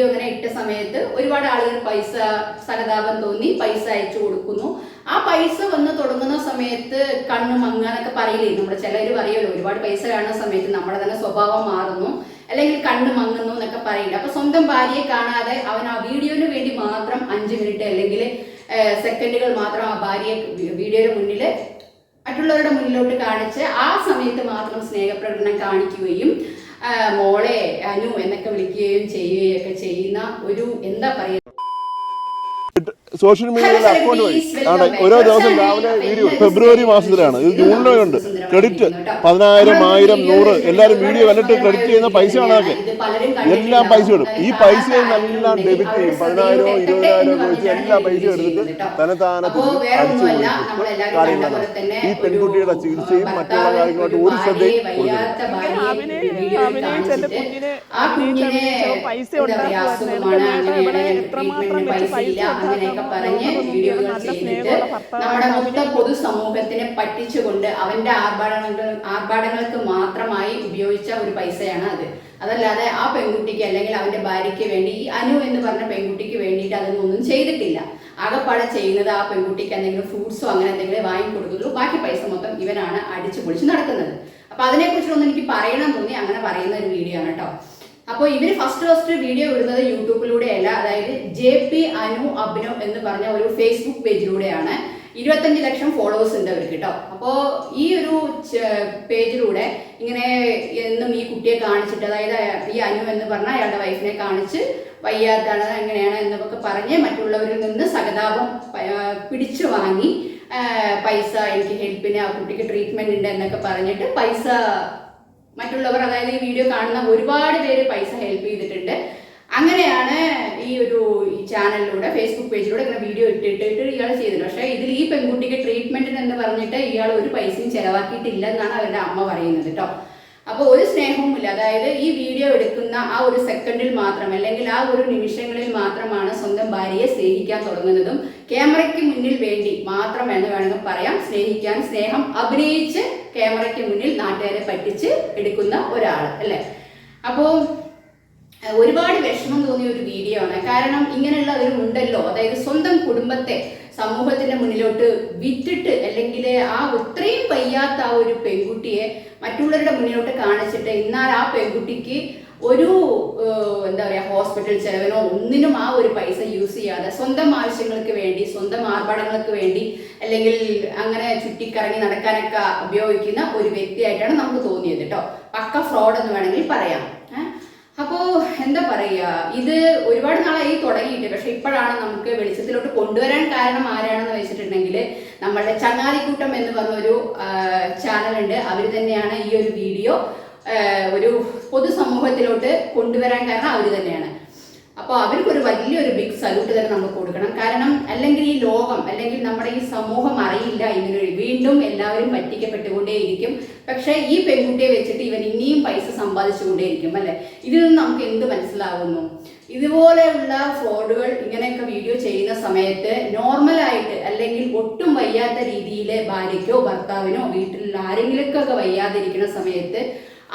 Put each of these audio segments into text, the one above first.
Video അങ്ങനെ ഇട്ട സമയത്ത് ഒരുപാട് ആളുകൾ പൈസ സഹതാപം തോന്നി പൈസ അയച്ചു കൊടുക്കുന്നു. ആ പൈസ വന്ന് തുടങ്ങുന്ന സമയത്ത് കണ്ണ് മങ്ങാന്നൊക്കെ പറയില്ലേ? നമ്മുടെ ചിലർ പറയുമല്ലോ ഒരുപാട് പൈസ കാണുന്ന സമയത്ത് നമ്മുടെ തന്നെ സ്വഭാവം മാറുന്നു അല്ലെങ്കിൽ കണ്ണ് മങ്ങുന്നു എന്നൊക്കെ പറയില്ല അപ്പൊ സ്വന്തം ഭാര്യയെ കാണാതെ അവൻ ആ വീഡിയോന് വേണ്ടി മാത്രം അഞ്ച് മിനിറ്റ് അല്ലെങ്കിൽ സെക്കൻഡുകൾ മാത്രം ആ ഭാര്യയെ വീഡിയോയുടെ മുന്നിൽ മറ്റുള്ളവരുടെ മുന്നിലോട്ട് കാണിച്ച് ആ സമയത്ത് മാത്രം സ്നേഹപ്രകടനം കാണിക്കുകയും മോളെ അനു എന്നൊക്കെ വിളിക്കുകയും ചെയ്യുകയും ഒക്കെ ചെയ്യുന്ന ഒരു എന്താ പറയുക സോഷ്യൽ മീഡിയയിൽ അക്കൗണ്ട് വഴി. ആണ് ഓരോ ദിവസം രാവിലെ വീഡിയോ ഫെബ്രുവരി മാസത്തിലാണ്. ഇത് ജൂണിലോ ഉണ്ട് ക്രെഡിറ്റ് പതിനായിരം ആയിരം നൂറ്. എല്ലാവരും വീഡിയോ കണ്ടിട്ട് ക്രെഡിറ്റ് ചെയ്യുന്ന പൈസയാണ് അതൊക്കെ എല്ലാം പൈസ ഇടും ഈ പൈസ എല്ലാം ഡെബിറ്റ് ചെയ്യും. പതിനായിരമോ ഇരുപതിനായിരമോ വെച്ച് എല്ലാ പൈസയും എടുത്തിട്ട് തന്നെ അടിച്ചു കാര്യങ്ങളാണ് ഈ പെൺകുട്ടിയുടെ ചികിത്സയും മറ്റുള്ള കാര്യങ്ങളായിട്ട് ഒരു ശ്രദ്ധയും പൈസ ഉണ്ടാക്കുമായിരുന്നു. ഇവിടെ എത്രമാത്രം വെച്ച് പൈസ പൈസ. പറഞ്ഞ് വീഡിയോകൾ ചെയ്തിട്ട് നമ്മുടെ മൊത്തം പൊതുസമൂഹത്തിനെ പറ്റിച്ചുകൊണ്ട് അവന്റെ ആർഭാടങ്ങൾ ആർഭാടങ്ങൾക്ക് മാത്രമായി ഉപയോഗിച്ച ഒരു പൈസയാണ് അത്. അതല്ലാതെ ആ പെൺകുട്ടിക്ക് അല്ലെങ്കിൽ അവന്റെ ഭാര്യയ്ക്ക് വേണ്ടി ഈ അനു എന്ന് പറഞ്ഞ പെൺകുട്ടിക്ക് വേണ്ടിയിട്ട് അതൊന്നും ചെയ്തിട്ടില്ല. അകപ്പാടെ ചെയ്യുന്നത് ആ പെൺകുട്ടിക്ക് എന്തെങ്കിലും ഫ്രൂട്ട്സോ അങ്ങനെ എന്തെങ്കിലും വാങ്ങി കൊടുക്കുള്ളൂ ബാക്കി പൈസ മൊത്തം ഇവനാണ് അടിച്ചു പൊളിച്ച് നടക്കുന്നത്. അപ്പൊ അതിനെക്കുറിച്ചൊന്നും എനിക്ക് പറയണം തോന്നി. അങ്ങനെ പറയുന്ന ഒരു വീഡിയോ ആണ് കേട്ടോ. അപ്പോൾ ഇവർ ഫസ്റ്റ് ഫസ്റ്റ് വീഡിയോ ഇടുന്നത് യൂട്യൂബിലൂടെയല്ല. അതായത് ജെ പി അനു അഭിനവ് എന്ന് പറഞ്ഞ ഒരു ഫേസ്ബുക്ക് പേജിലൂടെയാണ് ഇരുപത്തഞ്ച് ലക്ഷം ഫോളോവേഴ്സ് ഉണ്ട് അവർക്ക് കേട്ടോ അപ്പോൾ ഈ ഒരു പേജിലൂടെ ഇങ്ങനെ എന്നും ഈ കുട്ടിയെ കാണിച്ചിട്ട് അതായത് ഈ അനു എന്ന് പറഞ്ഞ അയാളുടെ വൈഫിനെ കാണിച്ച് വയ്യാത്താണ് എങ്ങനെയാണ് എന്നൊക്കെ പറഞ്ഞ് മറ്റുള്ളവരിൽ നിന്ന് സഹതാപം പിടിച്ചു വാങ്ങി പൈസ എനിക്ക് ഹെൽപ്പിന് ആ കുട്ടിക്ക് ട്രീറ്റ്മെന്റ് ഉണ്ട് എന്നൊക്കെ പറഞ്ഞിട്ട് പൈസ മറ്റുള്ളവർ അതായത് ഈ വീഡിയോ കാണുന്ന ഒരുപാട് പേര് പൈസ ഹെൽപ്പ് ചെയ്തിട്ടുണ്ട്. അങ്ങനെയാണ് ഈ ഒരു ഈ ചാനലിലൂടെ ഫേസ്ബുക്ക് പേജിലൂടെ ഇങ്ങനെ വീഡിയോ ഇട്ടിട്ടിട്ട് ഇയാൾ ചെയ്തത്. പക്ഷേ ഇതിൽ ഈ പെൺകുട്ടിക്ക് ട്രീറ്റ്മെന്റിന് എന്ന് പറഞ്ഞിട്ട് ഇയാൾ ഒരു പൈസയും ചെലവാക്കിയിട്ടില്ല എന്നാണ് അവരുടെ അമ്മ പറയുന്നത് കേട്ടോ. അപ്പോൾ ഒരു സ്നേഹവും ഇല്ല അതായത് ഈ വീഡിയോ എടുക്കുന്ന ആ ഒരു സെക്കൻഡിൽ മാത്രം അല്ലെങ്കിൽ ആ ഒരു നിമിഷങ്ങളിൽ മാത്രമാണ് സ്വന്തം ഭാര്യയെ സ്നേഹിക്കാൻ തുടങ്ങുന്നതും ക്യാമറയ്ക്ക് മുന്നിൽ വേണ്ടി മാത്രം എന്ന് വേണമെങ്കിൽ പറയാം. സ്നേഹിക്കാൻ സ്നേഹം അഭിനയിച്ച് ക്യാമറയ്ക്ക് മുന്നിൽ നാട്ടുകാരെ പറ്റിച്ച് എടുക്കുന്ന ഒരാൾ അല്ലേ? അപ്പോൾ ഒരുപാട് വിഷമം തോന്നിയ ഒരു വീഡിയോ ആണ്. കാരണം ഇങ്ങനെയുള്ളവരും ഉണ്ടല്ലോ അതായത് സ്വന്തം കുടുംബത്തെ സമൂഹത്തിന്റെ മുന്നിലോട്ട് വിറ്റിട്ട് അല്ലെങ്കിൽ ആ ഇത്രയും വയ്യാത്ത ആ ഒരു പെൺകുട്ടിയെ മറ്റുള്ളവരുടെ മുന്നിലോട്ട് കാണിച്ചിട്ട് എന്നാൽ ആ പെൺകുട്ടിക്ക് ഒരു എന്താ പറയാ ഹോസ്പിറ്റൽ ചെലവിനോ ഒന്നിനും ആ ഒരു പൈസ യൂസ് ചെയ്യാതെ സ്വന്തം ആവശ്യങ്ങൾക്ക് വേണ്ടി സ്വന്തം ആർഭാടങ്ങൾക്ക് വേണ്ടി അല്ലെങ്കിൽ അങ്ങനെ ചുറ്റിക്കറങ്ങി നടക്കാനൊക്കെ ഉപയോഗിക്കുന്ന ഒരു വ്യക്തിയായിട്ടാണ് നമുക്ക് തോന്നിയത് കേട്ടോ പക്ക ഫ്രോഡ് എന്ന് വേണമെങ്കിൽ പറയാം. ഏഹ് അപ്പോ എന്താ പറയാ ഇത് ഒരുപാട് നാളായി തുടങ്ങിയിട്ട് പക്ഷെ ഇപ്പോഴാണ് നമുക്ക് വെളിച്ചത്തിലോട്ട് കൊണ്ടുവരാൻ കാരണം ആരാണെന്ന് വെച്ചിട്ടുണ്ടെങ്കിൽ നമ്മളുടെ ചങ്ങാതിക്കൂട്ടം എന്ന് പറഞ്ഞൊരു ചാനലുണ്ട് അവർ തന്നെയാണ് ഈ ഒരു വീഡിയോ ഒരു പൊതുസമൂഹത്തിലോട്ട് കൊണ്ടുവരാൻ കാരണം അവർ തന്നെയാണ്. അപ്പോൾ അവർക്കൊരു വലിയൊരു ബിഗ് സല്യൂട്ട് തന്നെ നമുക്ക് കൊടുക്കണം. കാരണം അല്ലെങ്കിൽ ഈ ലോകം അല്ലെങ്കിൽ നമ്മുടെ ഈ സമൂഹം അറിയില്ല ഇങ്ങനെ വീണ്ടും എല്ലാവരും പറ്റിക്കപ്പെട്ടുകൊണ്ടേയിരിക്കും. പക്ഷേ ഈ പെൺകുട്ടിയെ വെച്ചിട്ട് ഇവൻ ഇനിയും പൈസ സമ്പാദിച്ചുകൊണ്ടേയിരിക്കും അല്ലേ? ഇതിൽ നിന്ന് നമുക്ക് എന്ത് മനസ്സിലാവുന്നു? ഇതുപോലെയുള്ള ഫ്രോഡുകൾ ഇങ്ങനെയൊക്കെ വീഡിയോ ചെയ്യുന്ന സമയത്ത് നോർമലായിട്ട് അല്ലെങ്കിൽ ഒട്ടും വയ്യാത്ത രീതിയിലെ ഭാര്യയ്ക്കോ ഭർത്താവിനോ വീട്ടിലുള്ള ആരെങ്കിലുമൊക്കെ വയ്യാതിരിക്കുന്ന സമയത്ത്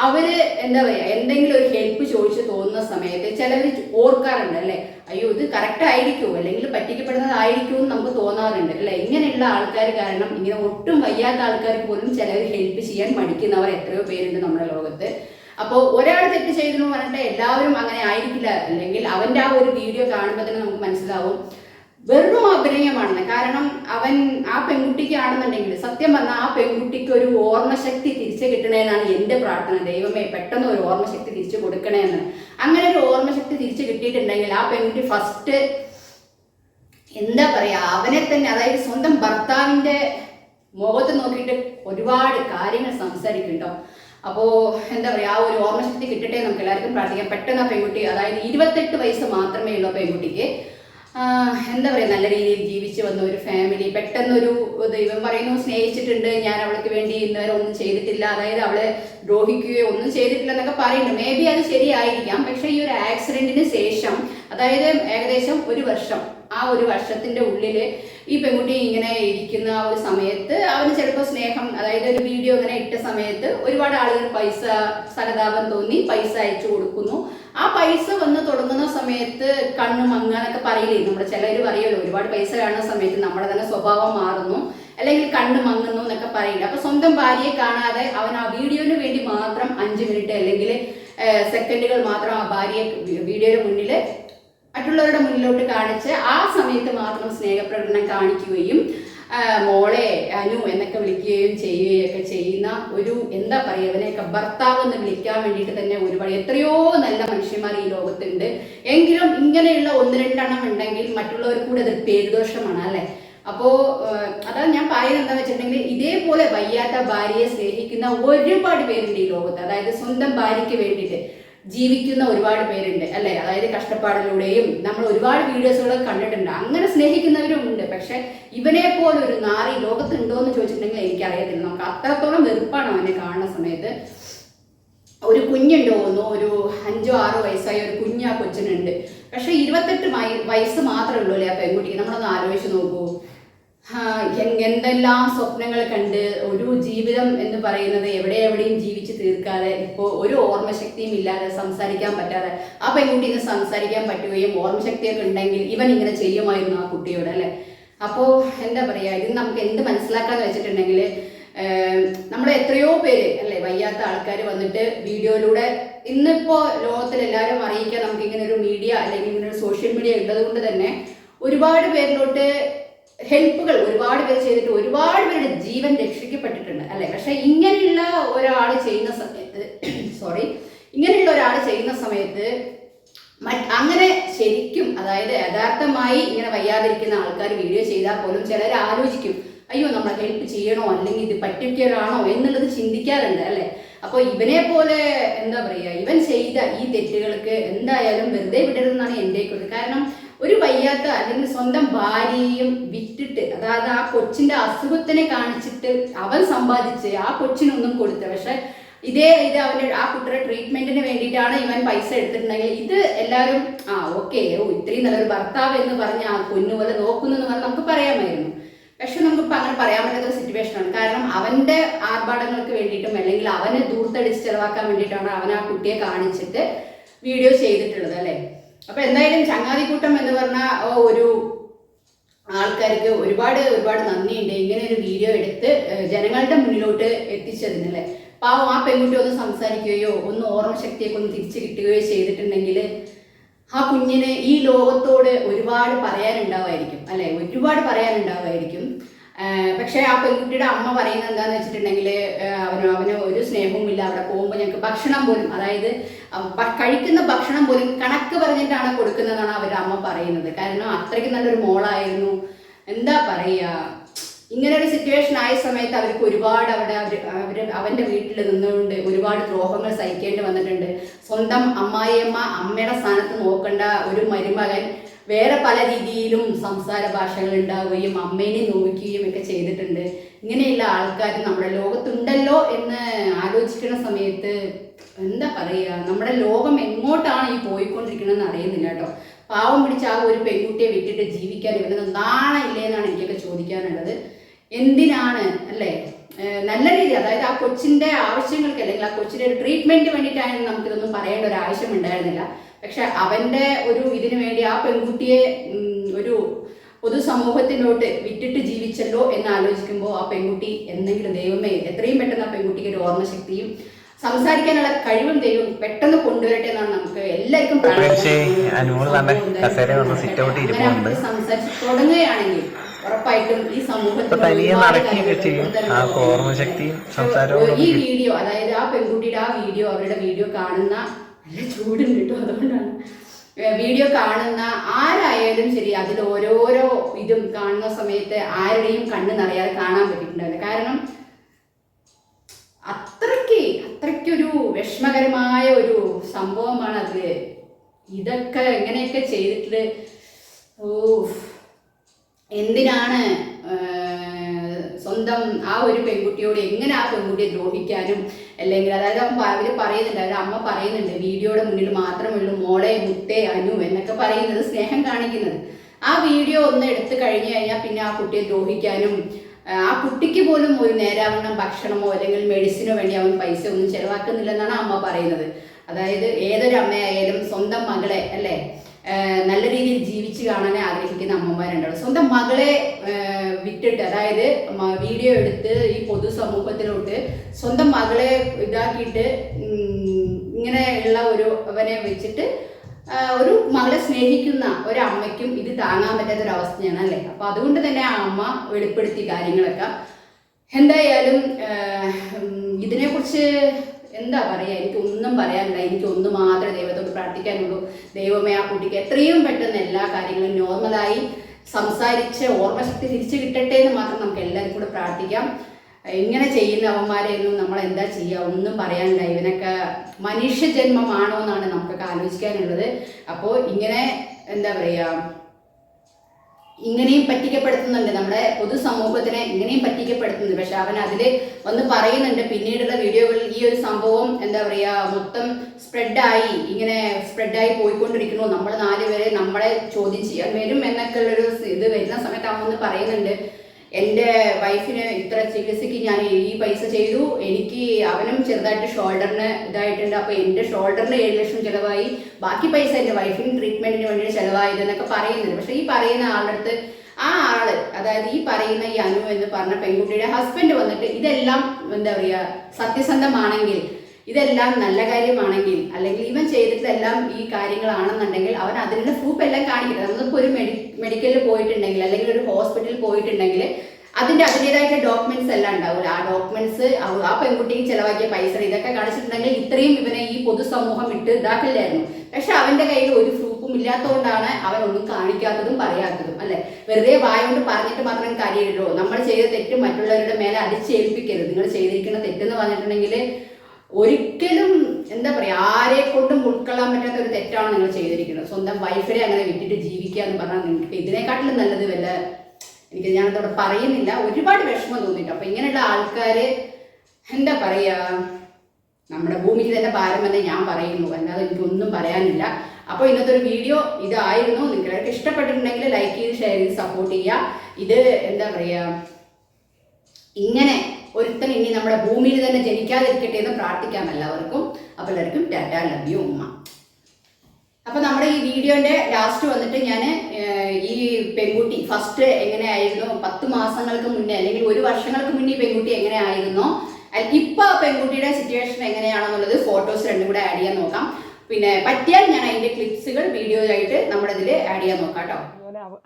അവർ എന്താ പറയുക എന്തെങ്കിലും ഒരു ഹെൽപ്പ് ചോദിച്ചു തോന്നുന്ന സമയത്ത് ചിലവർ ഓർക്കാറുണ്ട് അല്ലെ? അയ്യോ ഇത് കറക്റ്റ് ആയിരിക്കുമോ അല്ലെങ്കിൽ പറ്റിക്കപ്പെടുന്നതായിരിക്കും എന്ന് നമുക്ക് തോന്നാറുണ്ട് അല്ലെ? ഇങ്ങനെയുള്ള ആൾക്കാർ കാരണം ഇങ്ങനെ ഒട്ടും വയ്യാത്ത ആൾക്കാർക്ക് പോലും ചിലവർ ഹെൽപ്പ് ചെയ്യാൻ മടിക്കുന്നവർ എത്രയോ പേരുണ്ട് നമ്മുടെ ലോകത്ത്. അപ്പോൾ ഒരാൾ തെറ്റ് ചെയ്തെന്ന് പറഞ്ഞിട്ട് എല്ലാവരും അങ്ങനെ ആയിരിക്കില്ല. അല്ലെങ്കിൽ അവന്റെ ആ ഒരു വീഡിയോ കാണുമ്പോൾ തന്നെ നമുക്ക് മനസ്സിലാവും. വെറും അഭിനയമാണെന്ന്. കാരണം അവൻ ആ പെൺകുട്ടിക്കാണെന്നുണ്ടെങ്കിൽ സത്യം പറഞ്ഞാൽ ആ പെൺകുട്ടിക്ക് ഒരു ഓർമ്മശക്തി തിരിച്ചു കിട്ടണേന്നാണ് എന്റെ പ്രാർത്ഥന. ദൈവമേ പെട്ടെന്ന് ഒരു ഓർമ്മശക്തി തിരിച്ചു കൊടുക്കണേന്ന്. അങ്ങനെ ഒരു ഓർമ്മശക്തി തിരിച്ചു കിട്ടിയിട്ടുണ്ടെങ്കിൽ ആ പെൺകുട്ടി ഫസ്റ്റ് എന്താ പറയാ അവനെ തന്നെ അതായത് സ്വന്തം ഭർത്താവിന്റെ മുഖത്ത് നോക്കിയിട്ട് ഒരുപാട് കാര്യങ്ങൾ സംസാരിക്കുന്നുണ്ടോ? അപ്പോ എന്താ പറയാ ആ ഒരു ഓർമ്മശക്തി കിട്ടട്ടെ നമുക്ക് എല്ലാവർക്കും പ്രാർത്ഥിക്കാം. പെട്ടെന്ന് ആ പെൺകുട്ടി അതായത് ഇരുപത്തെട്ട് വയസ്സ് മാത്രമേ ഉള്ളൂ പെൺകുട്ടിക്ക്. എന്താ പറയുക നല്ല രീതിയിൽ ജീവിച്ചു വന്ന ഒരു ഫാമിലി പെട്ടെന്നൊരു ദൈവം പറയുന്നു സ്നേഹിച്ചിട്ടുണ്ട് ഞാൻ അവൾക്ക് വേണ്ടി ഇന്നുവരെ ഒന്നും ചെയ്തിട്ടില്ല. അതായത് അവളെ ദ്രോഹിക്കുകയോ ഒന്നും ചെയ്തിട്ടില്ല എന്നൊക്കെ പറയുന്നു. മേ ബി അത് ശരിയായിരിക്കാം. പക്ഷേ ഈ ഒരു ആക്സിഡന്റിന് ശേഷം അതായത് ഏകദേശം ഒരു വർഷം. ആ ഒരു വർഷത്തിന്റെ ഉള്ളിൽ ഈ പെൺകുട്ടി ഇങ്ങനെ ഇരിക്കുന്ന ആ ഒരു സമയത്ത് അവന് ചിലപ്പോൾ സ്നേഹം അതായത് ഒരു വീഡിയോ ഇങ്ങനെ ഇട്ട സമയത്ത് ഒരുപാട് ആളുകൾ പൈസ സഹതാപം തോന്നി പൈസ അയച്ചു കൊടുക്കുന്നു. ആ പൈസ വന്ന് തുടങ്ങുന്ന സമയത്ത് കണ്ണ് മങ്ങാന്നൊക്കെ പറയില്ലേ? നമ്മുടെ ചിലർ പറയുമല്ലോ ഒരുപാട് പൈസ കാണുന്ന സമയത്ത് നമ്മുടെ തന്നെ സ്വഭാവം മാറുന്നു അല്ലെങ്കിൽ കണ്ണ് മങ്ങുന്നു എന്നൊക്കെ പറയില്ല? അപ്പൊ സ്വന്തം ഭാര്യയെ കാണാതെ അവൻ ആ വീഡിയോന് വേണ്ടി മാത്രം അഞ്ച് മിനിറ്റ് അല്ലെങ്കിൽ സെക്കൻഡുകൾ മാത്രം ആ ഭാര്യയെ വീഡിയോയുടെ മുന്നിൽ മറ്റുള്ളവരുടെ മുന്നിലോട്ട് കാണിച്ച് ആ സമയത്ത് മാത്രം സ്നേഹപ്രകടനം കാണിക്കുകയും മോളെ അനു എന്നൊക്കെ വിളിക്കുകയും ചെയ്യുകയൊക്കെ ചെയ്യുന്ന ഒരു എന്താ പറയുക അവനെയൊക്കെ ഭർത്താവ് എന്ന് വിളിക്കാൻ വേണ്ടിയിട്ട് തന്നെ ഒരുപാട് എത്രയോ നല്ല മനുഷ്യന്മാർ ഈ ലോകത്തുണ്ട്. എങ്കിലും ഇങ്ങനെയുള്ള ഒന്ന് രണ്ടെണ്ണം ഉണ്ടെങ്കിൽ മറ്റുള്ളവർ കൂടെ അത് പേരുദോഷമാണ് അല്ലെ? അപ്പോ ഏഹ്, അതാണ് ഞാൻ പറയുന്നത് എന്താ വെച്ചിട്ടുണ്ടെങ്കിൽ ഇതേപോലെ വയ്യാത്ത ഭാര്യയെ സ്നേഹിക്കുന്ന ഒരുപാട് പേരുണ്ട് ഈ ലോകത്ത്. അതായത് സ്വന്തം ഭാര്യയ്ക്ക് വേണ്ടിയിട്ട്. ജീവിക്കുന്ന ഒരുപാട് പേരുണ്ട് അല്ലെ? അതായത് കഷ്ടപ്പാടിലൂടെയും നമ്മൾ ഒരുപാട് വീഡിയോസുകളൊക്കെ കണ്ടിട്ടുണ്ട്. അങ്ങനെ സ്നേഹിക്കുന്നവരും ഉണ്ട്. പക്ഷെ ഇവനെ പോലെ ഒരു നാറി ലോകത്തുണ്ടോ എന്ന് ചോദിച്ചിട്ടുണ്ടെങ്കിൽ എനിക്കറിയത്തില്ല. നമുക്ക് അത്രത്തോളം വെറുപ്പാണ് അവനെ കാണുന്ന സമയത്ത്. ഒരു കുഞ്ഞുണ്ട് തോന്നുന്നു ഒരു അഞ്ചോ ആറോ വയസ്സായ ഒരു കുഞ്ഞ് ആ കൊച്ചിനുണ്ട്. പക്ഷെ ഇരുപത്തെട്ട് വയസ്സ് മാത്രമേ ഉള്ളൂ അല്ലേ ആ പെൺകുട്ടിക്ക്? നമ്മളൊന്ന് ആലോചിച്ച് നോക്കൂ. എന്തെല്ലാം സ്വപ്നങ്ങൾ കണ്ട് ഒരു ജീവിതം എന്ന് പറയുന്നത് എവിടെ എവിടെയും ജീവിച്ച് തീർക്കാതെ ഇപ്പോൾ ഒരു ഓർമ്മശക്തിയും ഇല്ലാതെ സംസാരിക്കാൻ പറ്റാതെ ആ പെൺകുട്ടി ഇന്ന് സംസാരിക്കാൻ പറ്റുകയും ഓർമ്മശക്തിയൊക്കെ ഉണ്ടെങ്കിൽ ഇവൻ ഇങ്ങനെ ചെയ്യുമായിരുന്നു ആ കുട്ടിയോട് അല്ലേ? അപ്പോൾ എന്താ പറയുക ഇത് നമുക്ക് എന്ത് മനസ്സിലാക്കാന്ന് വെച്ചിട്ടുണ്ടെങ്കിൽ നമ്മൾ എത്രയോ പേര് അല്ലേ വയ്യാത്ത ആൾക്കാർ വന്നിട്ട് വീഡിയോയിലൂടെ ഇന്നിപ്പോ ലോകത്തിൽ എല്ലാവരും അറിയിക്കാൻ നമുക്ക് ഇങ്ങനെ ഒരു മീഡിയ അല്ലെങ്കിൽ ഇങ്ങനെ ഒരു സോഷ്യൽ മീഡിയ ഉള്ളത് കൊണ്ട് തന്നെ ഒരുപാട് പേരിലോട്ട് ഹെൽപ്പുകൾ ഒരുപാട് പേര് ചെയ്തിട്ട് ഒരുപാട് പേരുടെ ജീവൻ രക്ഷിക്കപ്പെട്ടിട്ടുണ്ട് അല്ലെ? പക്ഷെ ഇങ്ങനെയുള്ള ഒരാൾ ചെയ്യുന്ന സമയത്ത് സോറി ഇങ്ങനെയുള്ള ഒരാൾ ചെയ്യുന്ന സമയത്ത് അങ്ങനെ ശരിക്കും അതായത് യഥാർത്ഥമായി ഇങ്ങനെ വയ്യാതിരിക്കുന്ന ആൾക്കാർ വീഡിയോ ചെയ്താൽ പോലും ചിലർ ആലോചിക്കും അയ്യോ നമ്മൾ ഹെൽപ്പ് ചെയ്യണോ? അല്ലെങ്കിൽ ഇത് പറ്റിക്കലാണോ എന്നുള്ളത് ചിന്തിക്കാറുണ്ട് അല്ലെ? അപ്പോൾ ഇവനെ പോലെ എന്താ പറയുക ഇവൻ ചെയ്ത ഈ തെറ്റുകൾക്ക് എന്തായാലും വെറുതെ വിടരുതെന്നാണ് എന്റെ കാരണം. ഒരു വയ്യാത്ത അല്ലെങ്കിൽ സ്വന്തം ഭാര്യയും വിറ്റിട്ട് അതായത് ആ കൊച്ചിന്റെ അസുഖത്തിനെ കാണിച്ചിട്ട് അവൻ സമ്പാദിച്ച് ആ കൊച്ചിനൊന്നും കൊടുത്ത. പക്ഷെ ഇതേ ഇത് അവന്റെ ആ കുട്ടിയുടെ ട്രീറ്റ്മെന്റിന് വേണ്ടിയിട്ടാണ് ഇവൻ പൈസ എടുത്തിട്ടുണ്ടെങ്കിൽ ഇത് എല്ലാവരും ആ ഓക്കെ ഓ ഇത്രയും നല്ലൊരു ഭർത്താവ് എന്ന് പറഞ്ഞ് ആ പൊന്നുപോലെ നോക്കുന്നു എന്ന് പറഞ്ഞ് നമുക്ക് പറയാമായിരുന്നു. പക്ഷെ നമുക്കിപ്പോൾ അങ്ങനെ പറയാൻ പറ്റാത്ത ആണ്. കാരണം അവന്റെ ആർഭാടങ്ങൾക്ക് വേണ്ടിയിട്ടും അല്ലെങ്കിൽ അവനെ ദൂർത്തടിച്ച് ചെലവാക്കാൻ വേണ്ടിയിട്ടാണ് അവൻ ആ കുട്ടിയെ കാണിച്ചിട്ട് വീഡിയോ ചെയ്തിട്ടുള്ളത് അല്ലേ? അപ്പൊ എന്തായാലും ചങ്ങാതിക്കൂട്ടം എന്ന് പറഞ്ഞ ഒരു ആൾക്കാർക്ക് ഒരുപാട് ഒരുപാട് നന്ദിയുണ്ട്. ഇങ്ങനെ ഒരു വീഡിയോ എടുത്ത് ജനങ്ങളുടെ മുന്നിലോട്ട് എത്തിച്ചതിന് എത്തിച്ചതിനല്ലേ പാവം ആ പെൺകുട്ടി ഒന്ന് സംസാരിക്കുകയോ ഒന്ന് ഓർമ്മശക്തിയൊക്കെ ഒന്ന് തിരിച്ചു കിട്ടുകയോ ചെയ്തിട്ടുണ്ടെങ്കിൽ ആ കുഞ്ഞിന് ഈ ലോകത്തോട് ഒരുപാട് പറയാനുണ്ടാവുമായിരിക്കും അല്ലെ? ഒരുപാട് പറയാനുണ്ടാവുമായിരിക്കും. പക്ഷേ ആ പെൺകുട്ടിയുടെ അമ്മ പറയുന്നത് എന്താന്ന് വെച്ചിട്ടുണ്ടെങ്കിൽ അവന് അവന് ഒരു സ്നേഹവും ഇല്ല അവിടെ പോകുമ്പോൾ ഞങ്ങൾക്ക് ഭക്ഷണം പോലും അതായത് കഴിക്കുന്ന ഭക്ഷണം പോലും കണക്ക് പറഞ്ഞിട്ടാണ് കൊടുക്കുന്നതെന്നാണ് അവരുടെ അമ്മ പറയുന്നത്. കാരണം അത്രയ്ക്ക് നല്ലൊരു മോളായിരുന്നു. എന്താ പറയുക ഇങ്ങനെ ഒരു സിറ്റുവേഷൻ ആയ സമയത്ത് അവർക്ക് ഒരുപാട് അവിടെ അവർ അവർ അവന്റെ വീട്ടിൽ നിന്നുകൊണ്ട് ഒരുപാട് ദ്രോഹങ്ങൾ സഹിക്കേണ്ടി വന്നിട്ടുണ്ട്. സ്വന്തം അമ്മായിയമ്മ അമ്മയുടെ സ്ഥാനത്ത് നോക്കേണ്ട ഒരു മരുമകൻ വേറെ പല രീതിയിലും സംസാര ഭാഷകൾ ഉണ്ടാവുകയും അമ്മേനെ നോവിക്കുകയും ഒക്കെ ചെയ്തിട്ടുണ്ട്. ഇങ്ങനെയുള്ള ആൾക്കാർ നമ്മുടെ ലോകത്തുണ്ടല്ലോ എന്ന് ആലോചിക്കുന്ന സമയത്ത് എന്താ പറയുക നമ്മുടെ ലോകം എങ്ങോട്ടാണ് ഈ പോയിക്കൊണ്ടിരിക്കണമെന്ന് അറിയുന്നില്ല കേട്ടോ. പാവം പിടിച്ച ആ ഒരു പെൺകുട്ടിയെ വിട്ടിട്ട് ജീവിക്കാൻ ഇവരുടെ നാളെ ഇല്ലേ എന്നാണ് എനിക്കൊക്കെ ചോദിക്കാനുള്ളത്. എന്തിനാണ് അല്ലേ? നല്ല രീതി. അതായത് ആ കൊച്ചിന്റെ ആവശ്യങ്ങൾക്ക് അല്ലെങ്കിൽ ആ കൊച്ചിന്റെ ഒരു ട്രീറ്റ്മെന്റ് വേണ്ടിയിട്ടായിരുന്നു നമുക്കിതൊന്നും പറയേണ്ട ഒരു ആവശ്യം ഉണ്ടായിരുന്നില്ല. പക്ഷെ അവന്റെ ഒരു ഇതിനു വേണ്ടി ആ പെൺകുട്ടിയെ ഒരു പൊതുസമൂഹത്തിലോട്ട് വിറ്റിട്ട് ജീവിച്ചല്ലോ എന്ന് ആലോചിക്കുമ്പോൾ ആ പെൺകുട്ടി എന്തെങ്കിലും ദൈവമേ എത്രയും പെട്ടെന്ന് ആ പെൺകുട്ടിക്ക് ഒരു ഓർമ്മശക്തിയും സംസാരിക്കാനുള്ള കഴിവും ദൈവം പെട്ടെന്ന് കൊണ്ടുവരട്ടെ എന്നാണ് നമുക്ക് എല്ലാവർക്കും സംസാരിച്ച് തുടങ്ങുകയാണെങ്കിൽ ഉറപ്പായിട്ടും ഈ സമൂഹത്തിൽ ഈ വീഡിയോ അതായത് ആ പെൺകുട്ടിയുടെ ആ വീഡിയോ അവരുടെ വീഡിയോ കാണുന്ന നല്ല ചൂടുണ്ട് കേട്ടോ. അതുകൊണ്ടാണ്. വീഡിയോ കാണുന്ന ആരായാലും ശരി അതിൽ ഓരോരോ ഇതും കാണുന്ന സമയത്ത് ആരുടെയും കണ്ണ് നിറയാതെ കാണാൻ പറ്റിയിട്ടുണ്ടാവില്ല. കാരണം അത്രയ്ക്ക് അത്രയ്ക്കൊരു വിഷമകരമായ ഒരു സംഭവമാണ് അതിൽ. ഇതൊക്കെ എങ്ങനെയൊക്കെ ചെയ്തിട്ട് ഓ എന്തിനാണ് സ്വന്തം ആ ഒരു പെൺകുട്ടിയോട് എങ്ങനെ ആ പെൺകുട്ടിയെ ദ്രോഹിക്കാനും അല്ലെങ്കിൽ അതായത് അവൻ അവർ പറയുന്നുണ്ട് അവരുടെ അമ്മ പറയുന്നുണ്ട് വീഡിയോയുടെ മുന്നിൽ മാത്രമേ ഉള്ളൂ മോളെ മുത്തേ അനു എന്നൊക്കെ പറയുന്നത് സ്നേഹം കാണിക്കുന്നത്. ആ വീഡിയോ ഒന്ന് എടുത്തു കഴിഞ്ഞു കഴിഞ്ഞാൽ പിന്നെ ആ കുട്ടിയെ ദ്രോഹിക്കാനും ആ, കുട്ടിക്ക് പോലും ഒരു നേരാവണ്ണം ഭക്ഷണമോ അല്ലെങ്കിൽ മെഡിസിനോ വേണ്ടി അവൻ പൈസ ഒന്നും ചെലവാക്കുന്നില്ലെന്നാണ് അമ്മ പറയുന്നത്. അതായത് ഏതൊരു അമ്മയായാലും സ്വന്തം മകളെ അല്ലേ? നല്ല രീതിയിൽ ജീവിച്ച് കാണാൻ ആഗ്രഹിക്കുന്ന അമ്മമാരുണ്ടാവും. സ്വന്തം മകളെ വിട്ടിട്ട് അതായത് വീഡിയോ എടുത്ത് ഈ പൊതുസമൂഹത്തിലോട്ട് സ്വന്തം മകളെ ഇതാക്കിയിട്ട് ഇങ്ങനെയുള്ള ഒരു അവനെ വെച്ചിട്ട് ഒരു മകളെ സ്നേഹിക്കുന്ന ഒരു അമ്മയ്ക്കും ഇത് താങ്ങാൻ പറ്റാത്ത ഒരു അവസ്ഥയാണ് അല്ലേ? അപ്പൊ അതുകൊണ്ട് തന്നെ ആ അമ്മ വെളിപ്പെടുത്തി കാര്യങ്ങളൊക്കെ. എന്തായാലും ഇതിനെക്കുറിച്ച് എന്താ പറയാ? എനിക്കൊന്നും പറയാനില്ല. എനിക്ക് ഒന്ന് മാത്രമേ ദൈവത്തോട് പ്രാർത്ഥിക്കാനുള്ളൂ. ദൈവമേ ആ കുട്ടിക്ക് എത്രയും പെട്ടെന്ന് എല്ലാ കാര്യങ്ങളും നോർമലായി സംസാരിച്ച് ഓർമ്മശക്തി തിരിച്ചു കിട്ടട്ടെ എന്ന് മാത്രം നമുക്ക് എല്ലാവരും കൂടെ പ്രാർത്ഥിക്കാം. ഇങ്ങനെ ചെയ്യുന്ന അവന്മാരെയൊന്നും നമ്മൾ എന്താ ചെയ്യുക ഒന്നും പറയാനില്ല. ഇവനൊക്കെ മനുഷ്യജന്മമാണോ എന്നാണ് നമുക്കൊക്കെ ആലോചിക്കാനുള്ളത്. അപ്പോൾ ഇങ്ങനെ എന്താ പറയുക ഇങ്ങനെയും പറ്റിക്കപ്പെടുത്തുന്നുണ്ട്. നമ്മുടെ പൊതുസമൂഹത്തിനെ ഇങ്ങനെയും പറ്റിക്കപ്പെടുത്തുന്നുണ്ട്. പക്ഷെ അവൻ അതിൽ ഒന്ന് പറയുന്നുണ്ട്. പിന്നീടുള്ള വീഡിയോകളിൽ ഈ ഒരു സംഭവം എന്താ പറയുക മൊത്തം സ്പ്രെഡായി ഇങ്ങനെ സ്പ്രെഡായി പോയിക്കൊണ്ടിരിക്കുന്നു. നമ്മൾ നാലുപേരെ നമ്മളെ ചോദ്യം ചെയ്യാൻ വരും എന്നൊക്കെ ഉള്ളൊരു ഇത് വരുന്ന സമയത്ത് അവൻ ഒന്ന് പറയുന്നുണ്ട്. എന്റെ വൈഫിന് ഇത്ര ചികിത്സയ്ക്ക് ഞാൻ ഈ പൈസ ചെയ്തു. എനിക്ക് അവനും ചെറുതായിട്ട് ഷോൾഡറിന് ഇതായിട്ടുണ്ട്. അപ്പോൾ എന്റെ ഷോൾഡറിന് ഏഴ് ലക്ഷം ചിലവായി. ബാക്കി പൈസ എന്റെ വൈഫിന് ട്രീറ്റ്മെന്റിന് വേണ്ടി ചിലവായത് എന്നൊക്കെ പറയുന്നുണ്ട്. പക്ഷേ ഈ പറയുന്ന ആളുടെ അടുത്ത് ആ ആൾ അതായത് ഈ പറയുന്ന ഈ അനു എന്ന് പറഞ്ഞ പെൺകുട്ടിയുടെ ഹസ്ബൻഡ് വന്നിട്ട് ഇതെല്ലാം എന്താ പറയുക സത്യസന്ധമാണെങ്കിൽ ഇതെല്ലാം നല്ല കാര്യമാണെങ്കിൽ അല്ലെങ്കിൽ ഇവൻ ചെയ്തിട്ടെല്ലാം ഈ കാര്യങ്ങളാണെന്നുണ്ടെങ്കിൽ അവൻ അതിനുള്ള പ്രൂഫ് എല്ലാം കാണിക്കില്ല നമ്മളിപ്പോൾ ഒരു മെഡി മെഡിക്കലിൽ പോയിട്ടുണ്ടെങ്കിൽ അല്ലെങ്കിൽ ഒരു ഹോസ്പിറ്റലിൽ പോയിട്ടുണ്ടെങ്കിൽ അതിന്റെ അതിന്റെതായിട്ട് ഡോക്യുമെന്റ്സ് എല്ലാം ഉണ്ടാവില്ല ആ ഡോക്യുമെന്റ്സ് ആ പെൺകുട്ടിക്ക് ചെലവാക്കിയ പൈസ ഇതൊക്കെ കാണിച്ചിട്ടുണ്ടെങ്കിൽ ഇത്രയും ഇവനെ ഈ പൊതുസമൂഹം ഇട്ട് ഇതാക്കില്ലായിരുന്നു. പക്ഷെ അവന്റെ കയ്യിൽ ഒരു പ്രൂഫും ഇല്ലാത്തതുകൊണ്ടാണ് അവൻ ഒന്നും കാണിക്കാത്തതും പറയാത്തതും അല്ലെ? വെറുതെ വായോണ്ട് പറഞ്ഞിട്ട് മാത്രം കാര്യമില്ലല്ലോ. നമ്മൾ ചെയ്ത തെറ്റ് മറ്റുള്ളവരുടെ മേലെ അടിച്ചേൽപ്പിക്കരുത്. നിങ്ങൾ ചെയ്തിരിക്കുന്ന തെറ്റെന്ന് പറഞ്ഞിട്ടുണ്ടെങ്കിൽ ഒരിക്കലും എന്താ പറയാ ആരെ കൊണ്ടും ഉൾക്കൊള്ളാൻ പറ്റാത്ത ഒരു തെറ്റാണ് നിങ്ങൾ ചെയ്തിരിക്കുന്നത്. സ്വന്തം വൈഫിനെ അങ്ങനെ വിട്ടിട്ട് ജീവിക്കുക എന്ന് പറഞ്ഞാൽ നിങ്ങൾക്ക് ഇതിനെക്കാട്ടിലും നല്ലത് വല്ല എനിക്ക് ഞാനതോടെ പറയുന്നില്ല ഒരുപാട് വിഷമം തോന്നിയിട്ട് അപ്പൊ ഇങ്ങനെയുള്ള ആൾക്കാര് എന്താ പറയാ നമ്മുടെ ഭൂമിക്ക് തന്നെ ഭാരം തന്നെ ഞാൻ പറയുന്നു. അല്ലാതെ എനിക്കൊന്നും പറയാനില്ല. അപ്പോൾ ഇന്നത്തെ ഒരു വീഡിയോ ഇതായിരുന്നു. നിങ്ങൾക്ക് ഇഷ്ടപ്പെട്ടിട്ടുണ്ടെങ്കിൽ ലൈക്ക് ചെയ്ത് ഷെയർ ചെയ്ത് സപ്പോർട്ട് ചെയ്യുക. ഇത് എന്താ പറയാ ഇങ്ങനെ ഒരുത്തൻ ഇനി നമ്മുടെ ഭൂമിയിൽ തന്നെ ജനിക്കാതിരിക്കട്ടെ എന്ന് പ്രാർത്ഥിക്കാം എല്ലാവർക്കും. അപ്പോൾ എല്ലാവർക്കും ടാറ്റ ലവ് യു ഉമ്മ. അപ്പൊ നമ്മുടെ ഈ വീഡിയോന്റെ ലാസ്റ്റ് വന്നിട്ട് ഞാൻ ഈ പെൺകുട്ടി ഫസ്റ്റ് എങ്ങനെയായിരുന്നു? പത്ത് മാസങ്ങൾക്ക് മുന്നേ അല്ലെങ്കിൽ ഒരു വർഷങ്ങൾക്ക് മുന്നേ ഈ പെൺകുട്ടി എങ്ങനെയായിരുന്നോ? ഇപ്പൊ പെൺകുട്ടിയുടെ സിറ്റുവേഷൻ എങ്ങനെയാണെന്നുള്ളത് ഫോട്ടോസ് രണ്ടും കൂടെ ആഡ് ചെയ്യാൻ നോക്കാം. പിന്നെ പറ്റിയാൽ ഞാൻ അതിന്റെ ക്ലിപ്സുകൾ വീഡിയോ ആയിട്ട് നമ്മുടെ ഇതിൽ ആഡ് ചെയ്യാൻ നോക്കാം കേട്ടോ.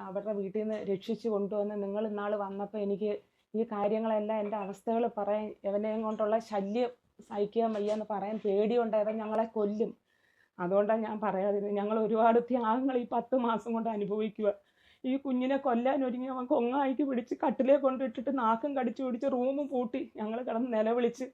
അവരുടെ വീട്ടിൽ നിന്ന് രക്ഷിച്ചു കൊണ്ടുവന്ന് നിങ്ങൾ ഇന്നാൾ വന്നപ്പോൾ എനിക്ക് ഈ കാര്യങ്ങളെല്ലാം എന്റെ അവസ്ഥകൾ പറയാൻ എവനെയും കൊണ്ടുള്ള ശല്യം സഹിക്കാൻ വയ്യ എന്ന് പറയാൻ പേടിയുണ്ട് അവൻ ഞങ്ങളെ കൊല്ലും. അതുകൊണ്ടാണ് ഞാൻ പറയാതിരുന്നത്. ഞങ്ങൾ ഒരുപാട് ത്യാഗങ്ങൾ ഈ പത്ത് മാസം കൊണ്ട് അനുഭവിക്കുക. ഈ കുഞ്ഞിനെ കൊല്ലാൻ ഒരുങ്ങി അവൻ കൊങ്ങായിക്ക് പിടിച്ച് കട്ടിലേ കൊണ്ടിട്ടിട്ട് നാക്കും കടിച്ചു പിടിച്ച് റൂമും പൂട്ടി ഞങ്ങൾ കിടന്ന് നിലവിളിച്ച്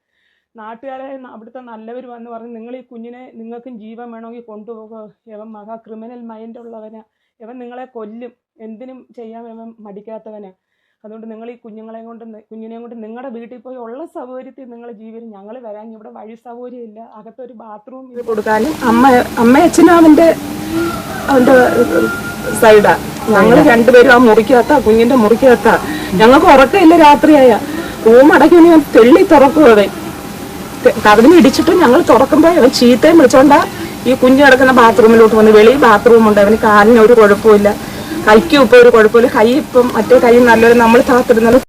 നാട്ടുകാരെ അവിടുത്തെ നല്ലവർ വന്ന് പറഞ്ഞ് നിങ്ങൾ ഈ കുഞ്ഞിനെ നിങ്ങൾക്കും ജീവൻ വേണമെങ്കിൽ കൊണ്ടുപോകുക ഇവൻ മഹാ ക്രിമിനൽ മൈൻഡ് ഉള്ളവനാ. ഇവൻ നിങ്ങളെ കൊല്ലും. എന്തിനും ചെയ്യാൻ ഇവൻ മടിക്കാത്തവനാ. അതുകൊണ്ട് നിങ്ങൾ ഈ കുഞ്ഞുങ്ങളെ കൊണ്ട് കുഞ്ഞിനെയും കൊണ്ട് നിങ്ങളുടെ വീട്ടിൽ പോയി ഉള്ള സൗകര്യത്തിൽ നിങ്ങൾ ജീവിതം ഞങ്ങൾ വരാൻ ഇവിടെ വഴി സൗകര്യം ഇല്ല അകത്തൊരു ബാത്റൂം ഇത് കൊടുക്കാനും അമ്മ അമ്മയച്ഛനും അവന്റെ അവന്റെ സൈഡാ. ഞങ്ങൾ രണ്ടുപേരും ആ മുറിക്കകത്ത കുഞ്ഞിന്റെ മുറിക്കകത്ത. ഞങ്ങൾക്ക് ഉറക്കമില്ല രാത്രിയായ. റൂം അടക്കി ഞാൻ തെള്ളി തുറക്കും അവൻ. കഥവിന് ഇടിച്ചിട്ട് ഞങ്ങൾ തുറക്കുമ്പോൾ അവൻ ചീത്തയും വിളിച്ചോണ്ടാ ഈ കുഞ്ഞു കിടക്കുന്ന ബാത്റൂമിലോട്ട് വന്ന്. വെളി ബാത്റൂമുണ്ട് അവന് കാലിന് ഒരു കുഴപ്പമില്ല കൈക്കും ഇപ്പോൾ ഒരു കുഴപ്പമില്ല. കൈ ഇപ്പം മറ്റേ കൈ നല്ലൊരു നമ്മൾ താത്തിരുന്നാലും